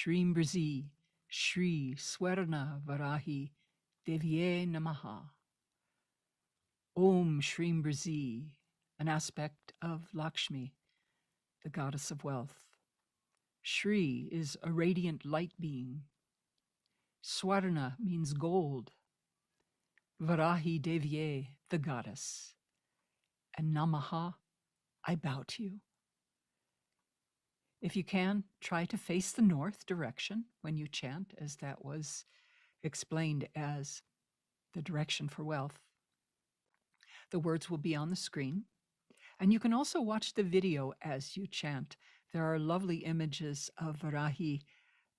Shrim Brzi, Shri Swarna Varahi Devye Namaha. Om Shrim Brzi, an aspect of Lakshmi, the goddess of wealth. Shri is a radiant light being. Swarna means gold. Varahi Devye, the goddess. And Namaha, I bow to you. If you can, try to face the north direction when you chant, as that was explained as the direction for wealth. The words will be on the screen. And you can also watch the video as you chant. There are lovely images of Varahi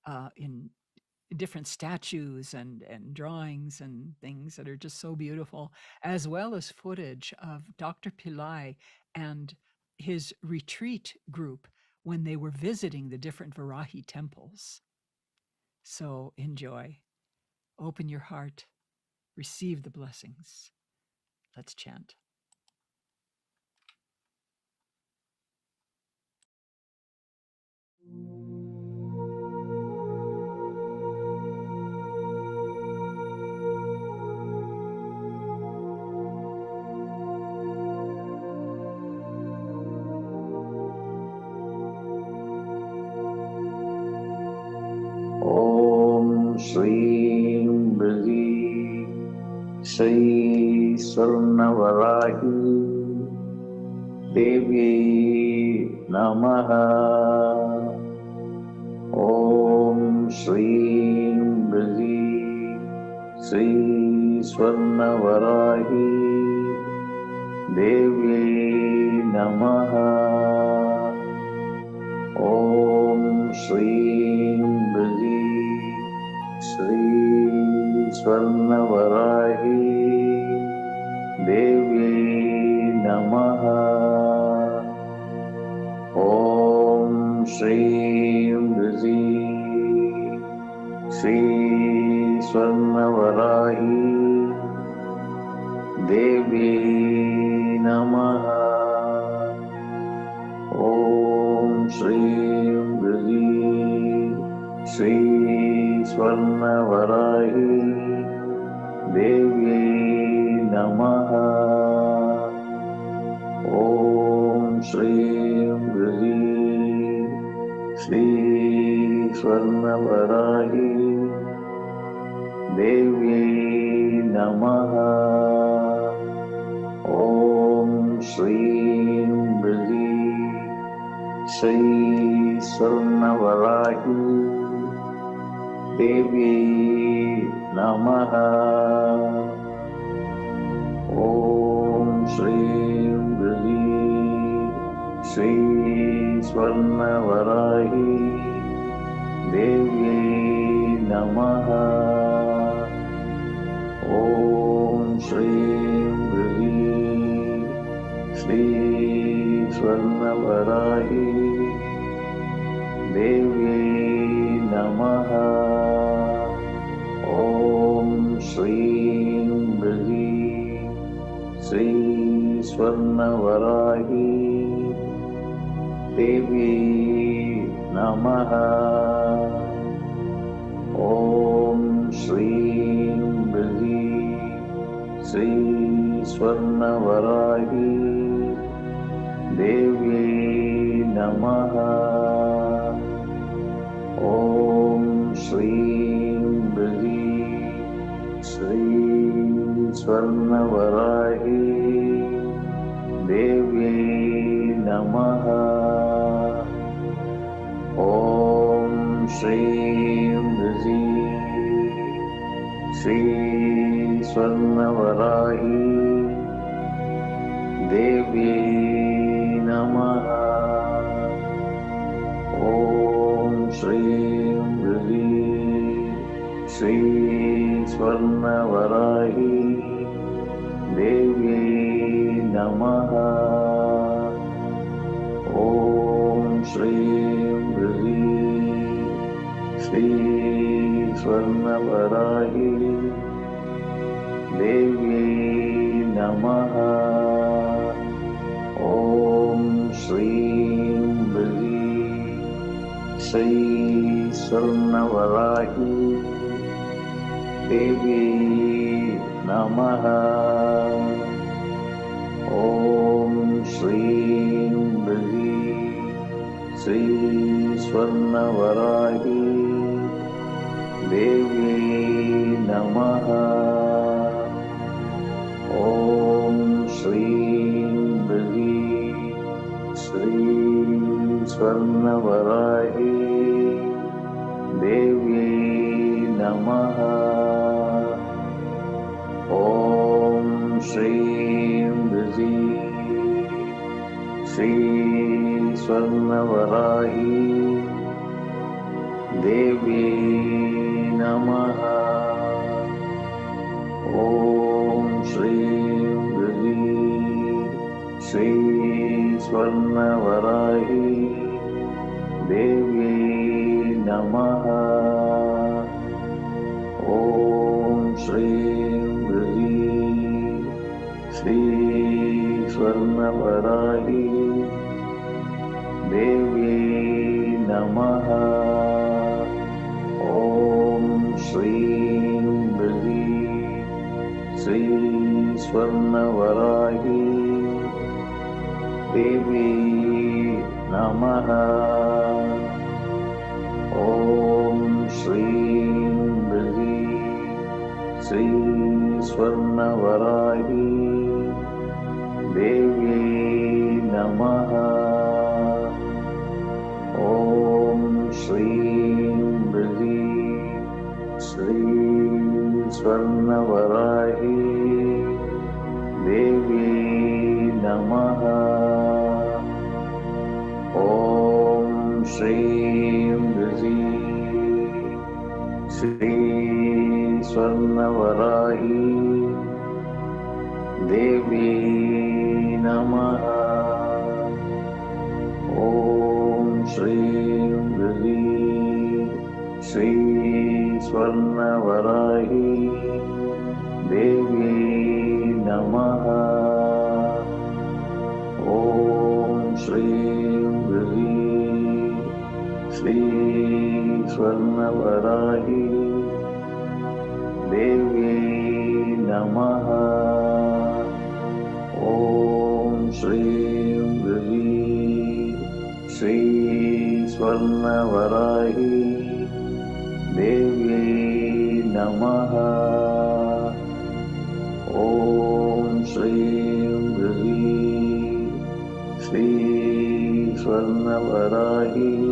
uh, in different statues and, and drawings and things that are just so beautiful, as well as footage of Dr. Pillai and his retreat group when they were visiting the different Varahi temples. So enjoy, open your heart, receive the blessings. Let's chant. ॐ श्रीं बृजी श्री स्वर्णवराही देव्यै नमः। ॐ श्रीं बृजी श्री स्वर्णवराही देव्यै नमः। ॐ श्रीं स्वर्णवराही। देव्यै नमः। ॐ श्रीं बृजी श्री स्वर्णवराही। देव्यै नमः। ॐ श्रीं बृजी श्री स्वर्णवराही देव्यै नमः। ॐ श्रीं बृजी श्री स्वर्णवराही देव्यै नमः। ॐ श्रीं बृजी श्री स्वर्णवराही देव्यै नमः। ॐ श्रीं बृजी श्री स्वर्णवराही देव्यै नमः। ॐ श्रीं बृजी श्री स्वर्णवराही देव्यै नमः स्वर्णवराही देव्यै नमः। ॐ श्रीं बृजी श्री स्वर्णवराही। देव्यै नमः। ॐ श्रीं बृजी श्री स्वर्णवराही देव्यै नमः। ॐ श्रीं बृजी श्री स्वर्णवराही नमः। ॐ श्रीं बृजी श्री नमः। ॐ श्रीं ह्रीं श्रीस्वर्णपरायि देवी नमः। ॐ श्रीं ह्रीं श्रीस्वर्णवराहि देवी नमः। श्रीं ह्रीं श्री स्वर्णवराही देवी नमः। ॐ श्रीं ह्रीं श्री स्वर्णवराही देवी नमः। ॐ श्रीं श्री स्वर्णवराही देवी नमः। ॐ श्रीं श्री स्वर्णवराही देवी नमः। ॐ श्रीं श्री स्वर्णवराही देवी नमः। ॐ श्रीं ह्रीं श्री स्वर्णवराही देवी नमः। ॐ श्रीं ह्रीं श्री स्वर्णवराही श्री स्वर्णवराही देवी नमः। ॐ श्रीं ह्रीं श्री स्वर्णवराही देवी नमः स्वर्णवराही। देवी नमः। ॐ श्रीं ह्रीं श्री स्वर्णवराही। देवी नमः। ॐ श्रीं ह्रीं श्री स्वर्णवराही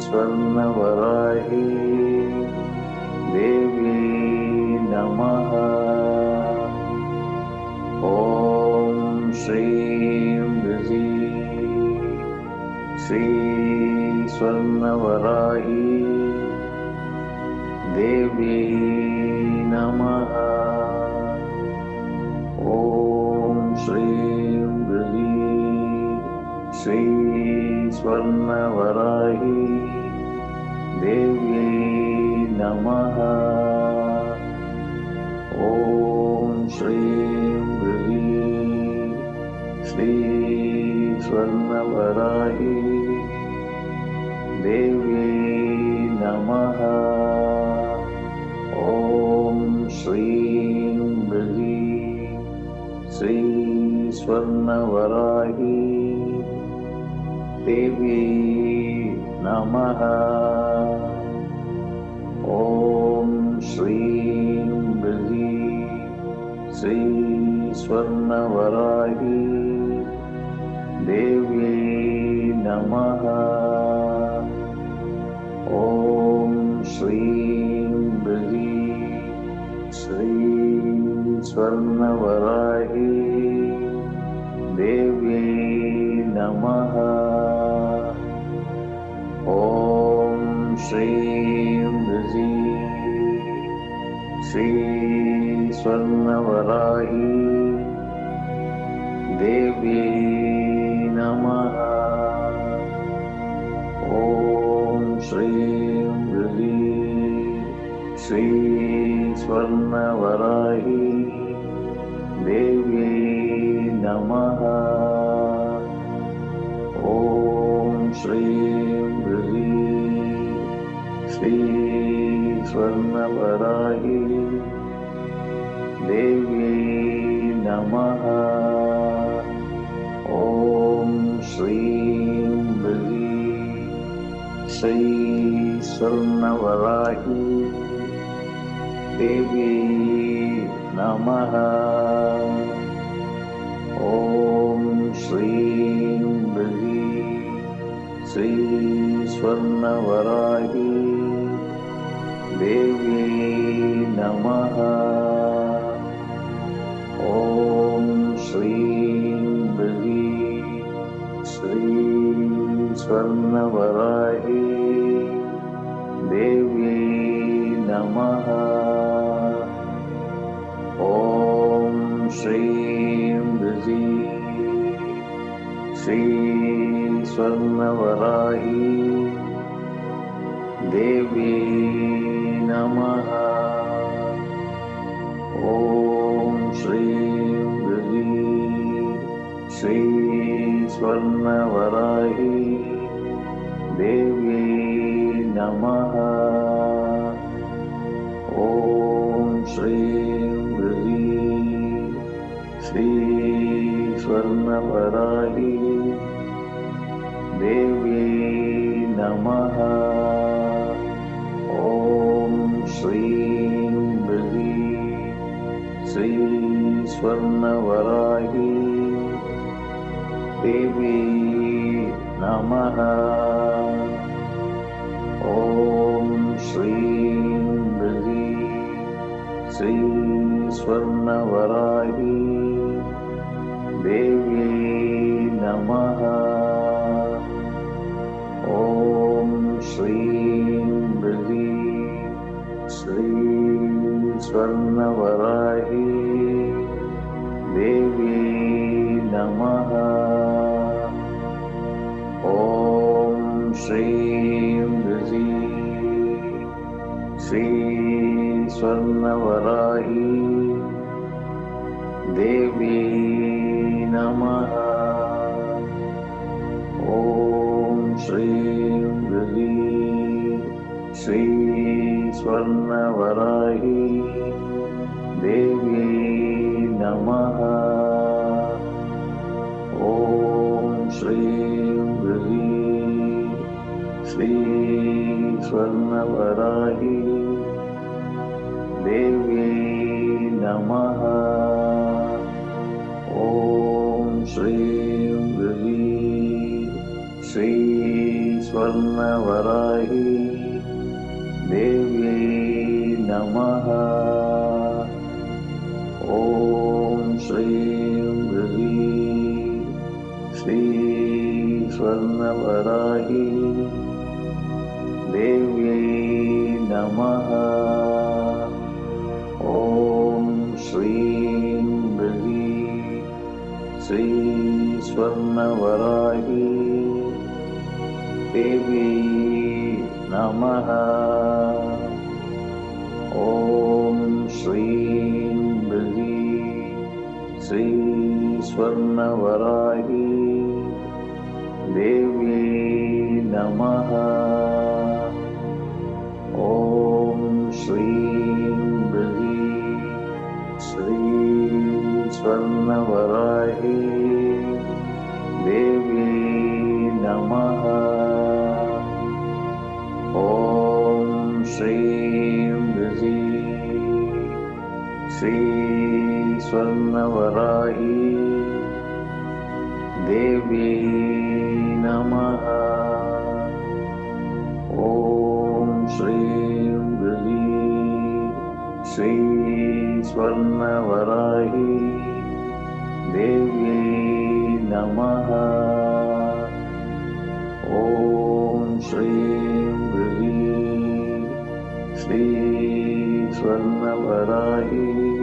स्वर्णवराही देवी नमः। ॐ श्रीं ह्रीं श्री स्वर्णवराही देवी नमः स्वर्णवराही देवी नमः। ॐ श्रीं ह्रीं श्री स्वर्णवराही देवी नमः। ॐ श्रीं ह्रीं श्री स्वर्णवराही देवी नमः। ॐ श्रीं बी श्री स्वर्णवराय देव्यै नमः। ॐ श्रीं बजी श्रीं स्वर्णवराय देव्यै नमः। श्रीं नृजि श्री देवी नमः। ॐ श्रीं नृजि श्री देवी नमः। ॐ श्री श्री श्रीस्वर्णपरायि देवी नमः। ॐ श्रीं हृदि श्रीस्वर्णवराहि देवी नमः। ॐ श्री हृदि श्रीस्वर्णवराहि देवी नमः। ॐ श्रीं ह्रीं श्री स्वर्णवराही। देवी नमः। ॐ श्रीं ह्रीं श्री स्वर्णवराही। देवी स्वर्णवराहि स्वर्णवराय नमः। ॐ श्रीं हृदि श्री स्वर्णवराय देवे नमः। ॐ श्रीं हृदि श्री स्वर्णवराय देवी नमः। ॐ श्रीं ह्रीं श्री स्वर्णवराही देवी नमः। ॐ श्रीं ह्रीं श्री स्वर्णवराही देवी नमः। ॐ श्रीं ह्रीं श्री स्वर्णवराही देवी नमः। ॐ श्रीं ह्रीं श्री स्वर्णवराही देवी नमः। ॐ श्रीं गृही श्री स्वर्णवराय देवे नमः। ॐ श्रीं गृही श्री स्वर्णवराय देव्ये नमः। ॐ श्रीं मृगी श्री स्वर्णवराय देवी नमः। ॐ श्रीं मृगी श्री स्वर्णवराय देवी नमः। स्वर्णवराही देवी नमः। ॐ श्रीं ह्रीं श्री स्वर्णवराही देवी नमः। श्रीं ह्रीं श्री स्वर्णवराही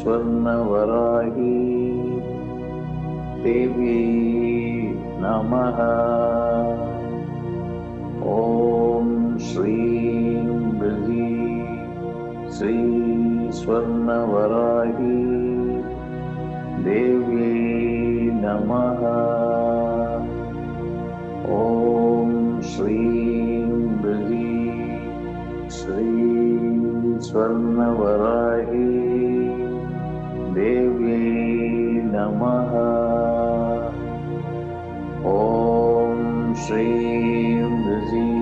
स्वर्णवराही देवी नमः। ॐ श्रीं ह्रीं श्री स्वर्णवराही देवी नमः। ॐ श्रीं ह्रीं श्री स्वर्णवराही ेवे नमः। ॐ श्रीं नृजी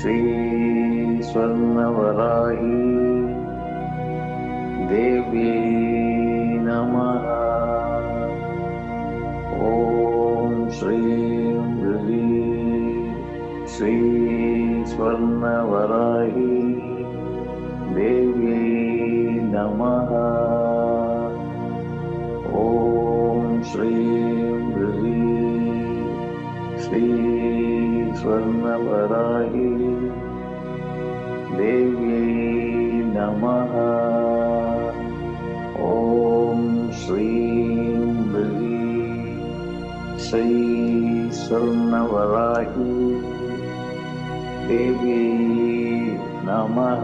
श्रीस्वर्णवराही स्वर्णवराय नमः। ॐ श्रीं जी श्रीस्वर्णवराही स्वर्णवराय स्वर्णवराही। देवी नमः। ॐ श्रीं ह्रीं श्री स्वर्णवराही। देवी नमः।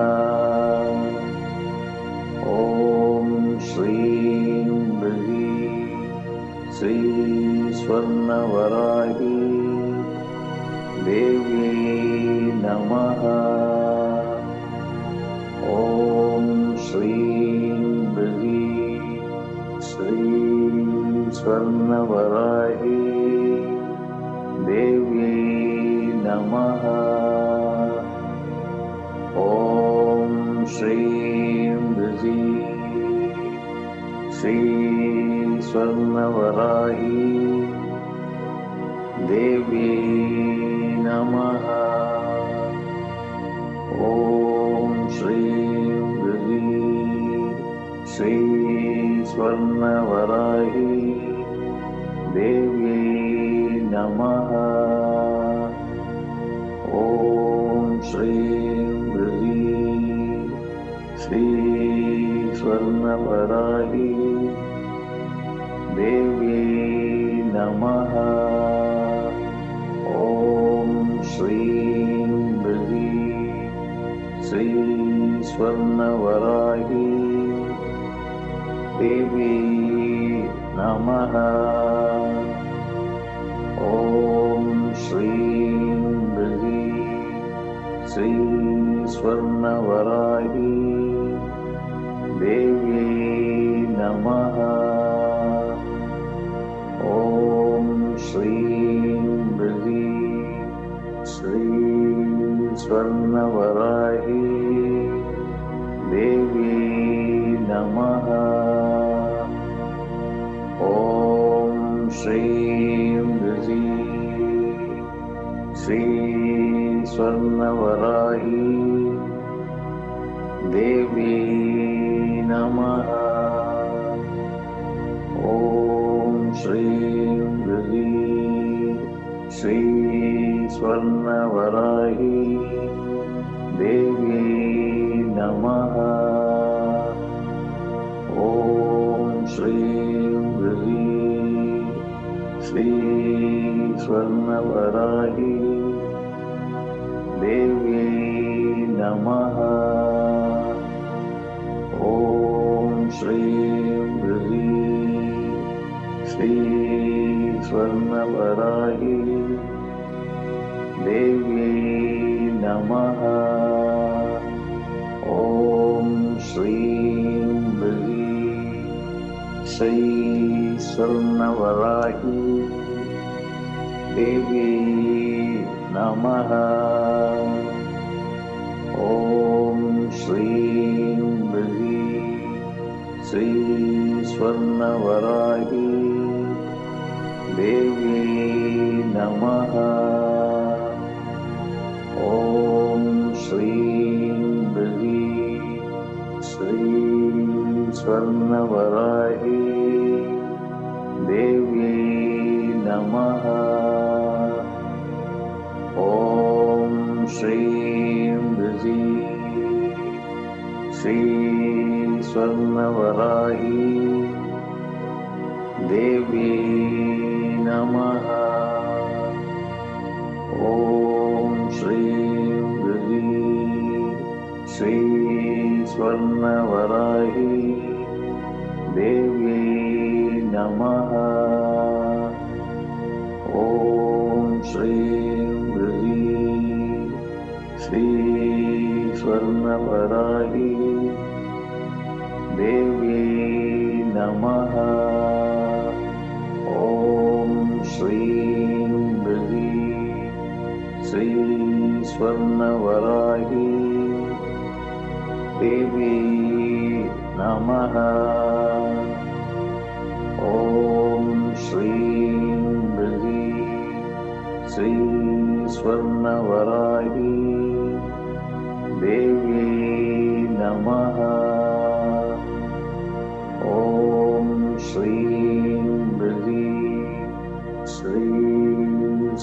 ॐ श्रीं ह्रीं श्री स्वर्णवराही। देवी नमः। ॐ श्रीं ह्रीं श्री स्वर्णवराही देवी नमः। ॐ श्रीं ह्रीं श्री स्वर्णवराही देवी नमः। ॐ श्रीं ह्रीं श्री स्वर्णवराही देवी नमः। ॐ श्रीं ह्रीं श्री देवी नमः स्वर्णवराही देवी नमः ॐ श्रीं ह्रीं श्री स्वर्णवराही देवी नमः ॐ श्रीं ह्रीं श्री स्वर्णवराही ॐ श्रीं श्री स्वर्णवराही देवी नमः। ॐ श्रीं ह्रीं श्री स्वर्णवराही देवी नमः श्रीं ह्रीं श्री स्वर्णवराही देवी नमः ॐ श्रीं ह्रीं श्री स्वर्णवराही देवी नमः ॐ श्रीं श्रीस्वर्णवराहि देवी नमः ॐ श्रीं मृगी श्रीस्वर्णवराहि देवी नमः ॐ श्रीं मृगी श्री स्वर्णवराहि श्री स्वर्णवराही देवी नमः। ॐ श्रीं ऋषि श्री स्वर्णवराही देवी नमः। ॐ श्रीं ह्रीं श्री स्वर्णवराही देवी नमः। ॐ श्रीं ह्रीं श्री स्वर्णवराही देवी नमः। ॐ श्रीं ह्रीं श्री देवी नमः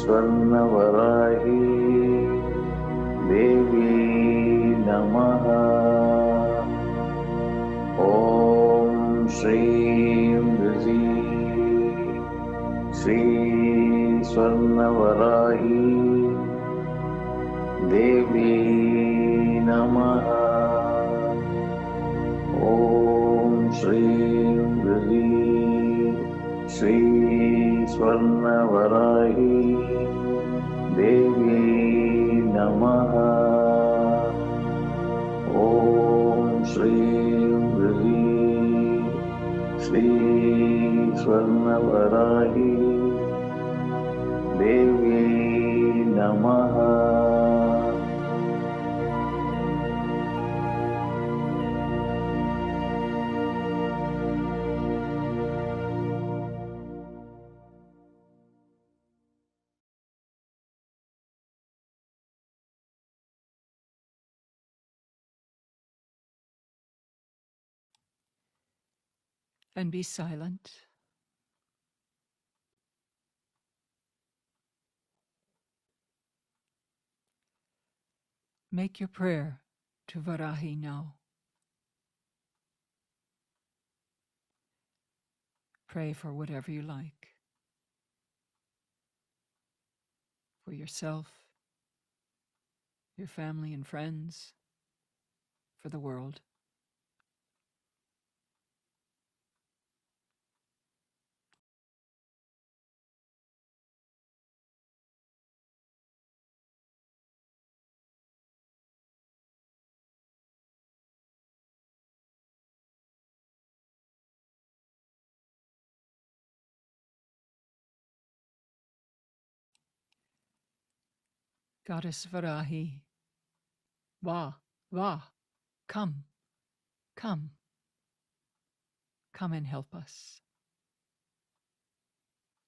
स्वर्णवराही देवी नमः। ॐ श्रीं ह्रीं श्री स्वर्णवराही देवी नमः। ॐ श्रीं ह्रीं श्री श्री स्वर्णवराही देवी नमः and be silent. Make your prayer to Varahi now. Pray for whatever you like. For yourself, your family and friends, for the world. Goddess Varahi, Va, Va, come, come, come and help us.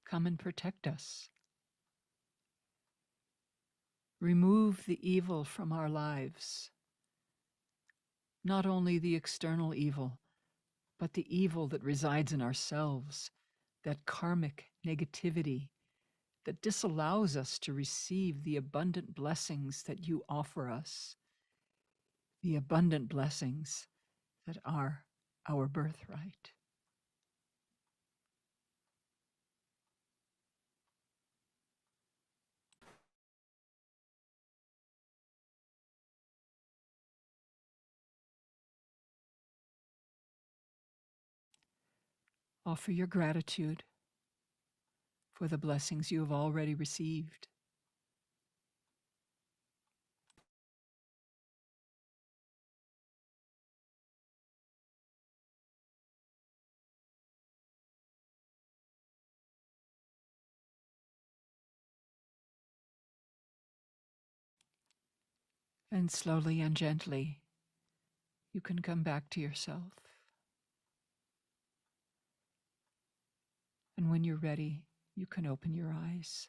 Come and protect us. Remove the evil from our lives. Not only the external evil, but the evil that resides in ourselves, that karmic negativity that disallows us to receive the abundant blessings that you offer us, the abundant blessings that are our birthright. Offer your gratitude for the blessings you have already received. And slowly and gently, you can come back to yourself. And when you're ready, you can open your eyes.